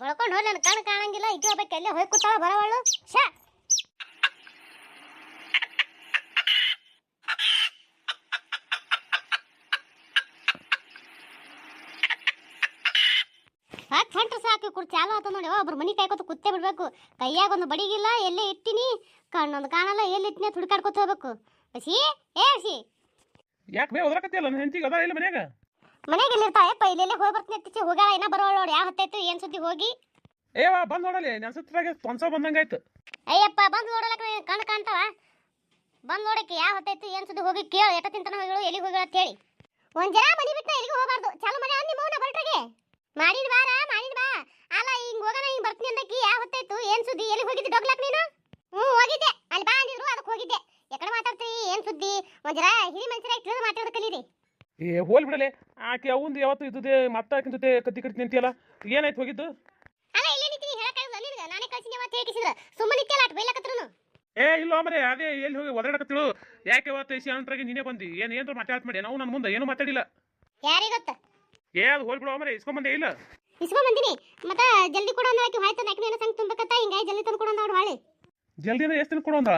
ಹೊಳ್ಕೊಂಡು ಹೋಗಿ ನನ್ನ ಕಣ್ಣು ಕಾಣಂಗಿಲ್ಲ. ಇದು ಹೋಗ್ಬೇಕು ಎಲ್ಲೇ ಹೋಗಿ ಕೂತಾಳ ಬರವಳು? ಶಾ ಹಾಕಿ ಸೆಂಟ್ರ್ ಸಾಕು ಕುಡ್ ಚಾಲು ಆತ ನೋಡಿ. ಒಬ್ರು ಮನಿ ಕಾಯ್ಕೊತ ಕುತ್ತೇ ಬಿಡಬೇಕು. ಕೈಯಾಗ ಒಂದು ಬಡಿಗಿಲ್ಲ, ಎಲ್ಲೇ ಇಟ್ಟಿನಿ? ಕಣ್ಣೊಂದು ಕಾಣಲ್ಲ, ಎಲ್ಲಿ ಇಟ್ಟಿನಿ ಹುಡುಕಾಡ್ಕೊತ ಹೋಗ್ಬೇಕು. ಹಸಿ ಏ ಹಸಿ ಯಾಕೆ ಬೇ ಒದರಕತ್ತಿಯಲ್ಲ ನನ್ನ ಹೆಂಡತಿಗೆ ಅದ ಇಲ್ಲ ಮನ್ಯಾಗ? ಮನೆಗೆ ಎಲ್ಲಿರ್ತಾಯಪ್ಪ ಇಲ್ಲೆಲ್ಲೇ ಹೋಗಿ ಬರ್ತೀನಿ ಹೋಗ್ಯಾಳ ಏನ ಬರೋಳು ನೋಡಿ. ಯಾವ ಹೊತ್ತಾಯ್ತು? ಏನ್ ಸುದ್ದಿ ಹೋಗಿ? ಏವ ಬಂದ್ ನೋಡಲಿ ನನ್ನ ಸತ್ರಾಗೆ ತೊನ್ಸ ಬಂದಂಗಾಯ್ತು ಅಯ್ಯಪ್ಪ ಬಂದು ನೋಡಲಕ್ಕ ಕಣ್ಣು ಕಾಣ್ತಾವ? ಬಂದು ನೋಡಕ್ಕೆ ಯಾವ ಹೊತ್ತಾಯ್ತು? ಏನ್ ಸುದ್ದಿ ಹೋಗಿ ಕೇಳು. ಎಟ ತಿಂತನ ಹೋಗಿಳು? ಎಲ್ಲಿಗೆ ಹೋಗಿಳ ಅಂತ ಹೇಳಿ. ಒಂದ್ ಜನ ಮನಿ ಬಿಟ್ಟ ಎಲ್ಲಿಗೆ ಹೋಗಬಾರ್ದು. ಚಾಲು ಮಾಡಿ ಅಂದಿ ಮೌನ ಬಲ್ಟ್ರಿಗೆ ಮಾಡಿದ್ ಬಾರ ಮಾಡಿದ್ ಬಾ. ಅಲ್ಲ ಹಿಂಗ್ ಹೋಗೋಣ ಹಿಂಗ್ ಬರ್ತೀನಿ ಅಂದಕ್ಕೆ ಯಾವ ಹೊತ್ತಾಯ್ತು? ಏನ್ ಸುದ್ದಿ? ಎಲ್ಲಿಗೆ ಹೋಗಿದ್ದಿ? ಡೊಗ್ಲಾಕ್ ನೀನು? ಹ್ಞೂ ಹೋಗಿದ್ದೆ. ಅಲ್ಲಿ ಬಾ ಅಂದಿದ್ರು ಅದಕ್ಕೆ ಹೋಗಿದ್ದೆ. ಎಕಡೆ ಮಾತಾಡ್ತೀರಿ ಏನ್ ಸುದ್ದಿ? ಒಂದ್ ಜನ ಹಿರಿ ಮನುಷ್ಯರಾಗಿ ತಿಳಿದು ಮಾತಾಡೋದು ಕಲೀರಿ. ಏ ಹೋಲ್ ಬಿಡಲೆ. ಆಕೆ ಅವಂದು ಯಾವತ್ತು ಇದ್ದದೆ ಮತ್ತೆ ಆಕಿನ ಜೊತೆ ಕತ್ತಿ ಕಟ್ಟಿ ನಿಂತಿಯಲ್ಲ? ಏನಾಯ್ತು ಹೋಗಿದ್ದು? ಏ ಇಲ್ಲ ಮರೆ ಅದೇ ಎಲ್ಲಿ ಹೋಗಿ ಒದರಾಡಕತ್ತಿಳು ಯಾಕೆ ಅವತ್ತು ನಿನ್ನೆ ನೀನೇ ಬಂದಿ? ಏನು ಏನಾರ ಮಾತಾಡ್ ಮಾಡಿ? ನಾವು ನನ್ನ ಮುಂದೆ ಏನು ಮಾತಾಡಿಲ್ಲ. ಯಾರಿಗೆ ಗೊತ್ತ? ಏ ಅದು ಹೋಗ್ಬಿಡು ಬಿಡು ಮರೆ ಇಸ್ಕೊಂಬಂದೆ ಇಲ್ಲ. ಇಸ್ಕೊಂಡ್ ಮತ್ತೆ ಜಲ್ದಿ ಕೊಡು ಅಂದ್ರೆ ಆಕಿ ಹಾಯ್ತದ ಯಾಕೆ ಏನೋ ಸಂಗ್ ತುಂಬಕತ್ತ ಹಿಂಗಾಗಿ ಜಲ್ದಿ ತಂದು ಕೊಡು ಅಂದ್ರೆ ಹಾಳಿ ಜಲ್ದಿ ಅಂದ್ರೆ ಎಷ್ಟು ದಿನ ಕೊಡು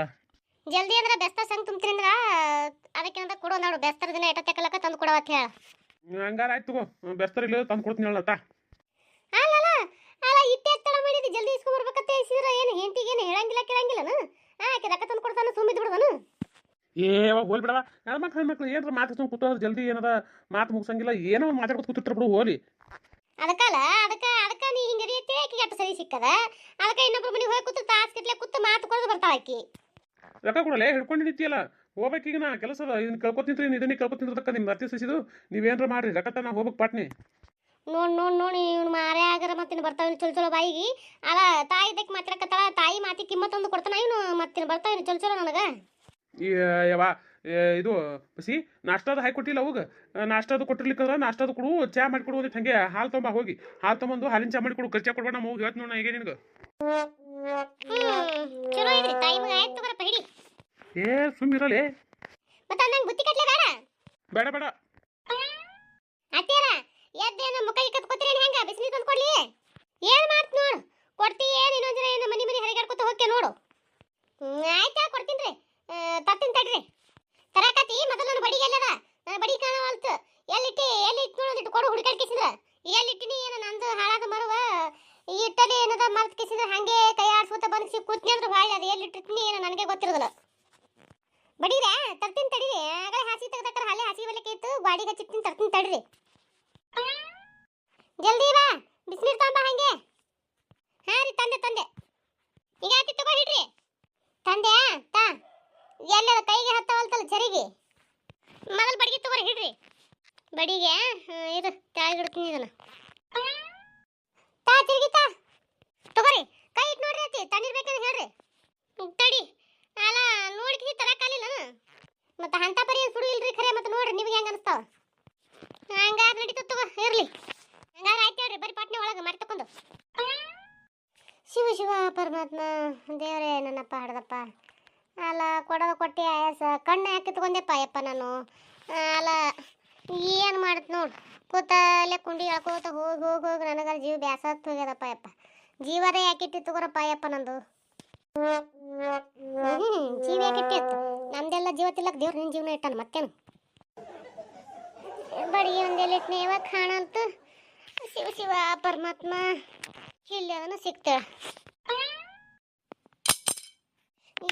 ಜಲ್ದಿ ಅಂದ್ರೆ ಬೆಸ್ತ ಸಂಗ ತುಂಬ್ತಿರಂದ್ರ ಅದಕ್ಕೆ ಅಂತ ಕೊಡು ನೋಡು ಬೆಸ್ತರ ದಿನ ಎಟ ತೆಕ್ಕಲಕ್ಕ ತಂದು ಕೊಡವ ಅಂತ ಹೇಳ. ಹಂಗಾರ ಆಯ್ತು ತಗೋ. ಬೆಸ್ತರ್ ಇಲ್ಲ ತಂದು ಕೊಡ್ತೀನಿ ಹೇಳತ್ತ ಅಲ್ಲಲ್ಲ ಅಲ್ಲ ಇಟ್ಟೆ ತಡ ಮಾಡಿದ್ದು ಜಲ್ದಿ ಇಸ್ಕೊ ಬರ್ಬೇಕಂತ ಹೇಳಿಸಿದ್ರ ಏನು ಹೆಂಡತಿಗೆ ಏನು ಹೇಳಂಗಿಲ್ಲ ಕೇಳಂಗಿಲ್ಲ ಹಾ ಆಕೆ ರೊಕ್ಕ ತಂದು ಕೊಡ್ತಾನ ಸುಮ್ಮಿದ್ ಬಿಡ್ದನು? ಏ ಹೋಲ್ ಬಿಡವ. ಹೆಣ್ಮಕ್ಳು ಹೆಣ್ಮಕ್ಳು ಏನಾರ ಮಾತು ಕೂತಂದ್ರೆ ಜಲ್ದಿ ಏನದ ಮಾತು ಮುಗಿಸಂಗಿಲ್ಲ ಏನೋ ಮಾತಾಡ್ಕೊತ ಕೂತಿರ್ತಾರೆ ಬಿಡು ಹೋಲಿ. ಅದಕ್ಕಲ್ಲ ಅದಕ್ಕ ಅದಕ್ಕ ನೀ ಹಿಂಗೆ ರೀತಿ ಆಕಿಗೆ ಅಟ್ಟು ಸರಿ ಸಿಕ್ಕದ? ಅದಕ್ಕ ಇನ್ನೊಬ್ರು ಮನೆಗೆ ಹೋಗಿ ಕೂತು ತಾಸ್ ಕಿಟ್ಲೆ ಕೂತು ಮಾತು ಕೊಡೋದು ಬರ್ತಾವ ಆಕಿ. ರೊಕ್ಕ ಕೊಡಲೇ ಹಿಡ್ಕೊಂಡು ನಿಂತಿಯಲ್ಲ ಹೋಗ್ಬೇಕೀಗ ನಾ ಕೆಲಸ ಇದನ್ನ ಕಳ್ಕೊತಿಂತ್ರಿ ಇದನ್ನ ಅದಕ್ಕ ನಿಮ್ಮ ಅರ್ಥ ಸಸಿದು ನೀವೇನ್ರ ಮಾಡ್ರಿ ರೊಕ್ಕ ನಾ ಹೋಗ್ಬೇಕು ಪಾಟ್ನಿ. ನೋಡ್ ನೋಡ್ ನೋಡಿ ಇವ್ನು ಮಾರೇ ಆಗರ ಮತ್ತಿನ ಬರ್ತಾವ ಚಲೋ ಚಲೋ ಬಾಯಿಗೆ. ಅಲ್ಲ ತಾಯಿ ಇದಕ್ಕೆ ಮಾತಾಡಕತ್ತಾಳ ತಾಯಿ ಮಾತಿ ಕಿಮ್ಮತ್ತೊಂದು ಕೊಡ್ತಾನ ಇವನು ಮತ್ತಿನ ಬರ್ತಾವ ಚಲೋ ಚಲೋ ನನಗ. ಯಾವ ಇದು ಬಸಿ ನಾಷ್ಟಾದ ಹಾಕಿ ಕೊಟ್ಟಿಲ್ಲ ಅವಾಗ. ನಾಷ್ಟಾದ ಕೊಟ್ಟಿರ್ಲಿಕ್ಕಂದ್ರೆ ನಾಷ್ಟಾದ ಕೊಡು ಚಾ ಮಾಡಿ ಕೊಡು ಒಂದಿಟ್ಟು ಹಂಗೆ ಹಾಲು ತೊಂಬ ಹೋಗಿ. ಹಾಲು ತೊಗೊಂಬಂದು ಹಾಲಿನ ಚಾ ಮಾಡಿ ಕೊಡು ಖರ್ಚಾ ಕೊಡ್ಬೇಡ ನಾವು ಹೋಗಿ ಹೇಳ್ತೀನಿ ನೋಡ ಈಗ ನಿನಗೆ ಹ್ಮ್ ಚಲೋ ಇದ್ರಿ ತಾಯಿ ಮಗ ಆಯ್ತು ತಗೋರಪ್ಪ ಹಿಡಿ ಏ ಸುಮ್ಮಿರಲೇ ಮತ್ತೆ ನಂಗೆ ಬುತ್ತಿ ಕಟ್ಲೆ ಬೇಡ? ಬೇಡ ಬೇಡ. ಅತ್ತೇರ ಎದ್ದೇನು ಮುಖಕ್ಕೆ ಕತ್ಕೋತೀರಿ ಹೆಂಗ? ಬಿಸಿನೀರು ತಂದು ಕೊಡ್ಲಿ? ಏನು ಮಾಡ್ತ ನೋಡು? ಕೊಡ್ತಿ ಏನು ಇನ್ನೊಂದ್ ಜನ ಏನು ಮನಿ ಮನಿ ಹರಿಗಾಡ್ಕೊತ ಹೋಗ್ಕೆ ನೋಡು. ಆಯ್ತಾ ಕೊಡ್ತೀನಿ ರೀ. ತರ್ತೀನಿ ತಡ್ರಿ. ತರಕತಿ ಮೊದಲು ನನ್ನ ಬಡಿಗೆ ಎಲ್ಲದ? ನನ್ನ ಬಡಿ ಕಾಣವಲ್ತು ಎಲ್ಲಿಟ್ಟಿ ಎಲ್ಲಿ ಇಟ್ಟು ನೋಡೋದಿಟ್ಟು ಕೊಡು ಹುಡುಕಾಡ್ಕಿಸಿದ್ರ ಎಲ್ಲಿಟ್ಟಿನಿ ಏನು ನಂದು ಹಾಳಾದ ಮರುವ? ಈ ಇಟ್ಟಲ್ಲಿ ಏನದ ಮರ್ತ್ ಕಿಸಿದ್ರ ಹಂಗೆ ಕೈ ಆಡ್ಸ್ಕೊತ ಬಂದ್ಸಿ ಕೂತ್ನಿ ಅಂದ್ರೆ ಭಾಳ ಅದು ಎಲ್ಲಿಟ್ಟಿನಿ ಏನೋ ನನಗೆ ಗೊತ್ತಿರೋದಿಲ್ಲ. ಬಡೀರಾ ತರ್ತೀನಿ ತಡೀರಿ. ಆಗಲೇ ಹಾಸಿ ತೆಗ್ದಕ್ಕಾರ ಹಾಲೆ ಹಾಸಿ ಬಲಕ್ಕೆ ಇತ್ತು. ಗಾಡಿಗೆ ಹಚ್ಚಿರ್ತೀನಿ ತರ್ತೀನಿ ತಡ್ರಿ. ಜಲ್ದಿ ಬಾ, ಬಿಸಿನೀರು ತಗೊಂಬ ಹಂಗೆ. ಹಾ ರೀ, ತಂದೆ ತಂದೆ. ಈಗ ಹಾಕಿ ತಗೋ ಹಿಡ್ರಿ ತಂದೆ, ತಾ. ಎಲ್ಲ ಕೈಗೆ ಹತ್ತವಲ್ತಲ್ಲ ಜರಿಗೆ. ಮೊದಲು ಬಡಿಗೆ ತಗೋರಿ ಹಿಡ್ರಿ ಬಡಿಗೆ ಇದು ಕೆಳಗಿಡ್ತೀನಿ ಇದನ್ನ. ತಾ, ತಿರುಗಿ ತಾ. ತಗೋರಿ. ಕೈ ಇಟ್ಟು ನೋಡ್ರಿ ಅತ್ತಿ, ತಣ್ಣೀರ್ ಹೇಳ್ರಿ. ತಡಿ. ಅಲ್ಲ ನೋಡಿದ್ರಿ ತರಕಾಲಿಲ್ಲ ಮತ್ತೆ ಹಂತ ಪರಿ ಸುಡು ಇಲ್ರಿ ಖರೆ, ಮತ್ತೆ ನೋಡ್ರಿ ನಿಮ್ಗೆ ಹೆಂಗ ಅನಿಸ್ತಾವ. ಹಂಗಾರ ನಡೀತದ ಇರ್ಲಿ. ಹಂಗಾರ ಆಯ್ತು ಹೇಳ್ರಿ, ಬರೀ ಪಾಟ್ನೆ ಒಳಗೆ ಮಾಡಿ ತಕೊಂಡು ಶಿವ ಶಿವ ಪರಮಾತ್ಮ, ದೇವರೇ ನನ್ನಪ್ಪ ಹಡ್ದಪ್ಪ. ಅಲ್ಲ ಕೊಡೋದು ಕೊಟ್ಟಿ ಆಯಾಸ, ಕಣ್ಣು ಯಾಕೆ ತಗೊಂಡೆಪ್ಪ ಅಯ್ಯಪ್ಪ ನಾನು. ಅಲ್ಲ, ಏನು ಮಾಡತ್ ನೋಡು. ಕೂತಲ್ಲೇ ಕುಂಡಿ ಹೇಳ್ಕೋತ ಹೋಗಿ ಹೋಗಿ ಹೋಗಿ ನನಗೆ ಜೀವ ಬ್ಯಾಸತ್ ಹೋಗ್ಯದಪ್ಪ ಅಯ್ಯಪ್ಪ. ಜೀವರೇ ಯಾಕೆ ತಗೋರಪ್ಪ ಅಯ್ಯಪ್ಪ ನಂದು. ಜೀವ ಯಾಕೆ ಯಾಕಿಟ್ಟಿ ನಮ್ದೆಲ್ಲ ಜೀವ ದೇವ್ರು ನಿನ್ನ ಜೀವನ ಇಟ್ಟಾನ ಮತ್ತೇನು? ಬಡಿ ಒಂದೆಲ್ಲ ಇಟ್ನೆ, ಯಾವಾಗ ಕಾಣಂತ ಶಿವ ಶಿವ, ಪರಮಾತ್ಮ, ಇಲ್ಲಿ ಅದನ್ನು ಸಿಗ್ತಾಳ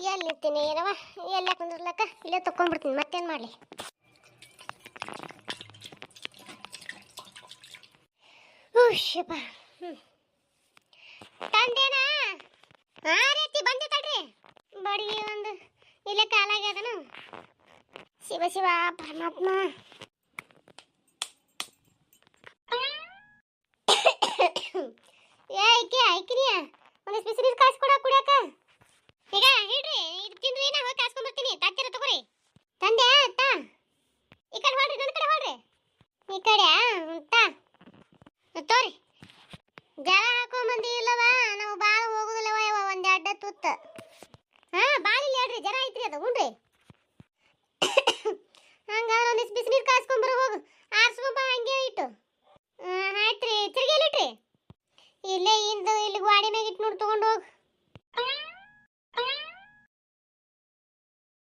ಎಲ್ಲಿ ನಿಂತೀನಿ ಏನವ ಎಲ್ಲ ಕುಂದ್ರಲಕ್ಕ ಇಲ್ಲೇ ತಕೊಂಡ್ಬಿಡ್ತೀನಿ ಮತ್ತೇನು ಮಾಡಲಿ? ಶಿವ ಹ್ಞೂ ತಂದೇನಾ? ಆ ರೀತಿ ಬಂದೆ ತಡ್ರಿ. ಬಡಿ ಇಲ್ಲೇ ಕಾಲಾಗ್ಯದನು ಶಿವ ಶಿವ, ಪರಮಾತ್ಮ. ಏ, ಐಕೆ ಐಕಿನಿಯ ಒಂದು ಸ್ಪೆಷಲ್ ಕಾಸು ಕೊಡ ಕುಡಿಯಾಕ. ಈಗ ಹೇಳ್ರಿ, ಇದು ತಿಂದ್ರಿ ನಾ ಹೋಗಿ ಕಾಸ್ಕೊಂಡ್ ಬರ್ತೀನಿ. ತತ್ತಿರ ತಗೋರಿ. ತಂದೆ ಅತ್ತ ಈ ಕಡೆ ಹೊಡ್ರಿ ನನ್ನ ಕಡೆ ಹೊಡ್ರಿ ಈ ಕಡೆ ಅಂತ ತೋರಿ. ಜಲ ಹಾಕೊಂಬಂದಿ ಇಲ್ಲವ ನಾವು ಬಾಳ ಹೋಗುದಿಲ್ಲವ ಯವ್ವ ಒಂದ್ ಅಡ್ಡ ತುತ್ತ ಹಾ ಬಾಳ ಇಲ್ಲ ಹೇಳ್ರಿ ಜರ ಐತ್ರಿ ಅದು ಹುಣ್ರಿ ಹಂಗಾರ ಒಂದಿಷ್ಟು ಬಿಸಿನೀರು ಕಾಸ್ಕೊಂಡ್ ಬರೋ ಹೋಗು. ಆರ್ಸ್ಕೊಂಬ ಹಂಗೆ ಇಟ್ಟು. ಆಯ್ತು ಆಯ್ತ್ರಿ. ತಿರ್ಗಿ ಎಲ್ಲಿಟ್ರಿ ಇಲ್ಲೇ ಇಂದು ಇಲ್ಲಿ ಗ್ವಾಡಿ ಮ್ಯಾಗ ಇಟ್ಟು ನೋಡಿ ತೊಗೊಂಡು ಹೋಗ್.